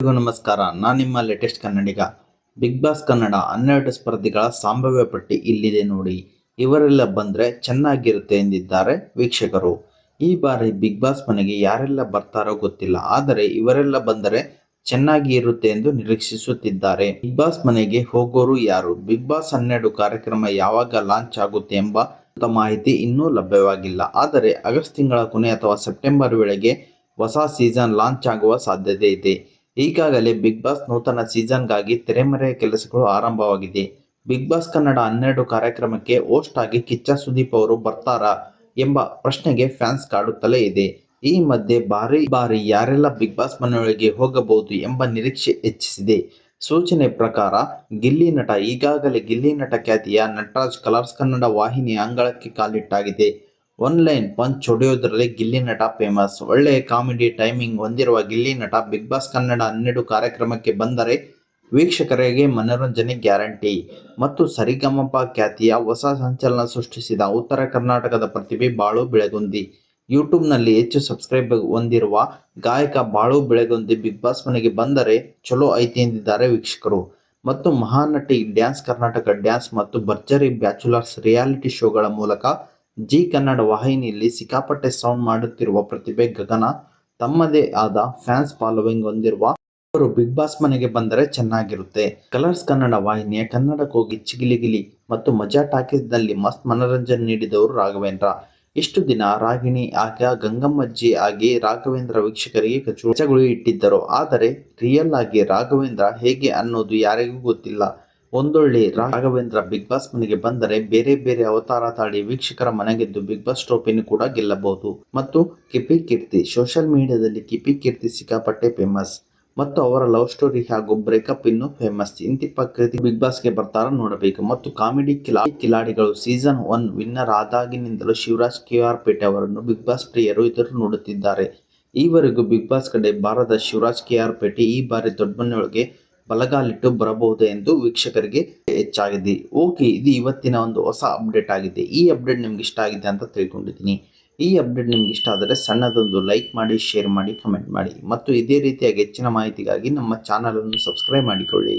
ನಮಸ್ಕಾರ. ನಾನು ನಿಮ್ಮ ಲೇಟೆಸ್ಟ್ ಕನ್ನಡಿಗ. ಬಿಗ್ ಬಾಸ್ ಕನ್ನಡ ಹನ್ನೆರಡು ಸ್ಪರ್ಧಿಗಳ ಸಂಭಾವ್ಯ ಪಟ್ಟಿ ಇಲ್ಲಿದೆ ನೋಡಿ. ಇವರೆಲ್ಲ ಬಂದ್ರೆ ಚೆನ್ನಾಗಿರುತ್ತೆ ಎಂದಿದ್ದಾರೆ ವೀಕ್ಷಕರು. ಈ ಬಾರಿ ಬಿಗ್ ಬಾಸ್ ಮನೆಗೆ ಯಾರೆಲ್ಲ ಬರ್ತಾರೋ ಗೊತ್ತಿಲ್ಲ. ಆದರೆ ಇವರೆಲ್ಲ ಬಂದರೆ ಚೆನ್ನಾಗಿ ಇರುತ್ತೆ ಎಂದು ನಿರೀಕ್ಷಿಸುತ್ತಿದ್ದಾರೆ. ಬಿಗ್ ಬಾಸ್ ಮನೆಗೆ ಹೋಗೋರು ಯಾರು? ಬಿಗ್ ಬಾಸ್ ಹನ್ನೆರಡು ಕಾರ್ಯಕ್ರಮ ಯಾವಾಗ ಲಾಂಚ್ ಆಗುತ್ತೆ ಎಂಬ ಮಾಹಿತಿ ಇನ್ನೂ ಲಭ್ಯವಾಗಿಲ್ಲ. ಆದರೆ ಆಗಸ್ಟ್ ತಿಂಗಳ ಕೊನೆ ಅಥವಾ ಸೆಪ್ಟೆಂಬರ್ ವೇಳೆಗೆ ಹೊಸ ಸೀಸನ್ ಲಾಂಚ್ ಆಗುವ ಸಾಧ್ಯತೆ ಇದೆ. ಈಗಾಗಲೇ ಬಿಗ್ ಬಾಸ್ ನೂತನ ಸೀಸನ್ಗಾಗಿ ತೆರೆಮರೆಯ ಕೆಲಸಗಳು ಆರಂಭವಾಗಿದೆ. ಬಿಗ್ ಬಾಸ್ ಕನ್ನಡ ಹನ್ನೆರಡು ಕಾರ್ಯಕ್ರಮಕ್ಕೆ ಹೋಸ್ಟ್ ಆಗಿ ಕಿಚ್ಚ ಸುದೀಪ್ ಅವರು ಬರ್ತಾರಾ ಎಂಬ ಪ್ರಶ್ನೆಗೆ ಫ್ಯಾನ್ಸ್ ಕಾಡುತ್ತಲೇ ಇದೆ. ಈ ಮಧ್ಯೆ ಬಾರಿ ಬಾರಿ ಯಾರೆಲ್ಲ ಬಿಗ್ ಬಾಸ್ ಮನೆಯೊಳಗೆ ಹೋಗಬಹುದು ಎಂಬ ನಿರೀಕ್ಷೆ ಹೆಚ್ಚಿಸಿದೆ. ಸೂಚನೆ ಪ್ರಕಾರ, ಗಿಲ್ಲಿ ನಟ ಈಗಾಗಲೇ ಗಿಲ್ಲಿ ನಟ ಖ್ಯಾತಿಯ ನಟರಾಜ್ ಕಲರ್ಸ್ ಕನ್ನಡ ವಾಹಿನಿಯ ಅಂಗಳಕ್ಕೆ ಕಾಲಿಟ್ಟಾಗಿದೆ. ಒನ್ಲೈನ್ ಪಂಚ್ ಹೊಡೆಯೋದ್ರಲ್ಲಿ ಗಿಲ್ಲಿ ನಟ ಫೇಮಸ್ ಒಳ್ಳೆಯ ಕಾಮಿಡಿ ಟೈಮಿಂಗ್ ಹೊಂದಿರುವ ಗಿಲ್ಲಿ ನಟ ಬಿಗ್ ಬಾಸ್ ಕನ್ನಡ ಹನ್ನೆರಡು ಕಾರ್ಯಕ್ರಮಕ್ಕೆ ಬಂದರೆ ವೀಕ್ಷಕರಿಗೆ ಮನೋರಂಜನೆ ಗ್ಯಾರಂಟಿ. ಮತ್ತು ಸರಿಗಮಪ ಖ್ಯಾತಿಯ ಹೊಸ ಸಂಚಲನ ಸೃಷ್ಟಿಸಿದ ಉತ್ತರ ಕರ್ನಾಟಕದ ಪ್ರತಿಭೆ ಬಾಳು ಬೆಳಗುಂದಿ. ಯೂಟ್ಯೂಬ್ನಲ್ಲಿ ಹೆಚ್ಚು ಸಬ್ಸ್ಕ್ರೈಬ್ ಹೊಂದಿರುವ ಗಾಯಕ ಬಾಳು ಬೆಳಗುಂದಿ ಬಿಗ್ ಬಾಸ್ ಮನೆಗೆ ಬಂದರೆ ಚಲೋ ಐತಿ ಎಂದಿದ್ದಾರೆ ವೀಕ್ಷಕರು. ಮತ್ತು ಮಹಾನಟಿ ಡ್ಯಾನ್ಸ್ ಕರ್ನಾಟಕ ಡ್ಯಾನ್ಸ್ ಮತ್ತು ಭರ್ಜರಿ ಬ್ಯಾಚುಲರ್ಸ್ ರಿಯಾಲಿಟಿ ಶೋಗಳ ಮೂಲಕ ಜಿ ಕನ್ನಡ ವಾಹಿನಿಯಲ್ಲಿ ಸಿಕ್ಕಾಪಟ್ಟೆ ಸೌಂಡ್ ಮಾಡುತ್ತಿರುವ ಪ್ರತಿಭೆ ಗಗನ, ತಮ್ಮದೇ ಆದ ಫ್ಯಾನ್ಸ್ ಫಾಲೋವಿಂಗ್ ಹೊಂದಿರುವ ಅವರು ಬಿಗ್ ಬಾಸ್ ಮನೆಗೆ ಬಂದರೆ ಚೆನ್ನಾಗಿರುತ್ತೆ. ಕಲರ್ಸ್ ಕನ್ನಡ ವಾಹಿನಿಯ ಕನ್ನಡ ಕೋಗಿ ಚಿಗಿಲಿಗಿಲಿ ಮತ್ತು ಮಜಾ ಟಾಕೀಸ್ನಲ್ಲಿ ಮಸ್ತ್ ಮನರಂಜನೆ ನೀಡಿದವರು ರಾಘವೇಂದ್ರ. ಇಷ್ಟು ದಿನ ರಾಗಿಣಿ ಆಗ ಗಂಗಮ್ಮಜ್ಜಿ ಆಗಿ ರಾಘವೇಂದ್ರ ವೀಕ್ಷಕರಿಗೆ ಕಚಗುಳಿ ಇಟ್ಟಿದ್ದರು. ಆದರೆ ರಿಯಲ್ ಆಗಿ ರಾಘವೇಂದ್ರ ಹೇಗೆ ಅನ್ನೋದು ಯಾರಿಗೂ ಗೊತ್ತಿಲ್ಲ. ಒಂದೊಳ್ಳೆ ರಾಘವೇಂದ್ರ ಬಿಗ್ ಬಾಸ್ ಮನೆಗೆ ಬಂದರೆ ಬೇರೆ ಬೇರೆ ಅವತಾರ ತಾಳಿ ವೀಕ್ಷಕರ ಮನೆಗೆದ್ದು ಬಿಗ್ ಬಾಸ್ ಟ್ರೋಫಿಯನ್ನು ಕೂಡ ಗೆಲ್ಲಬಹುದು. ಮತ್ತು ಕಿಪಿ ಕೀರ್ತಿ ಸೋಷಿಯಲ್ ಮೀಡಿಯಾದಲ್ಲಿ ಕಿಪಿ ಕೀರ್ತಿ ಸಿಕ್ಕಾಪಟ್ಟೆ ಫೇಮಸ್ ಮತ್ತು ಅವರ ಲವ್ ಸ್ಟೋರಿ ಹಾಗೂ ಬ್ರೇಕಪ್ ಇನ್ನು ಫೇಮಸ್ ಇಂತಿಪ್ಪ ಕೃತಿ ಬಿಗ್ ಬಾಸ್ಗೆ ಬರ್ತಾರ ನೋಡಬೇಕು. ಮತ್ತು ಕಾಮಿಡಿ ಕಿಲಾಡಿ ಕಿಲಾಡಿಗಳು ಸೀಸನ್ ಒನ್ ವಿನ್ನರ್ ಆದಾಗಿನಿಂದಲೂ ಶಿವರಾಜ್ ಕೆ ಆರ್ ಪೇಟೆ ಅವರನ್ನು ಬಿಗ್ ಬಾಸ್ ಪ್ರಿಯರು ಎದುರು ನೋಡುತ್ತಿದ್ದಾರೆ. ಈವರೆಗೂ ಬಿಗ್ ಬಾಸ್ ಕಡೆ ಬಾರದ ಶಿವರಾಜ್ ಕೆ ಆರ್ ಪೇಟೆ ಈ ಬಾರಿ ದೊಡ್ಡಮನೆಯೊಳಗೆ ಬಲಗಾಲಿಟ್ಟು ಬರಬಹುದು ಎಂದು ವೀಕ್ಷಕರಿಗೆ ಹೆಚ್ಚಾಗಿದೆ. ಓಕೆ, ಇದು ಇವತ್ತಿನ ಒಂದು ಹೊಸ ಅಪ್ಡೇಟ್ ಆಗಿದೆ. ಈ ಅಪ್ಡೇಟ್ ನಿಮ್ಗೆ ಇಷ್ಟ ಆಗಿದೆ ಅಂತ ತಿಳ್ಕೊಂಡಿದ್ದೀನಿ. ಈ ಅಪ್ಡೇಟ್ ನಿಮ್ಗೆ ಇಷ್ಟ ಆದರೆ ಸಣ್ಣದೊಂದು ಲೈಕ್ ಮಾಡಿ, ಶೇರ್ ಮಾಡಿ, ಕಮೆಂಟ್ ಮಾಡಿ. ಮತ್ತು ಇದೇ ರೀತಿಯಾಗಿ ಹೆಚ್ಚಿನ ಮಾಹಿತಿಗಾಗಿ ನಮ್ಮ ಚಾನಲನ್ನು ಸಬ್ಸ್ಕ್ರೈಬ್ ಮಾಡಿಕೊಳ್ಳಿ.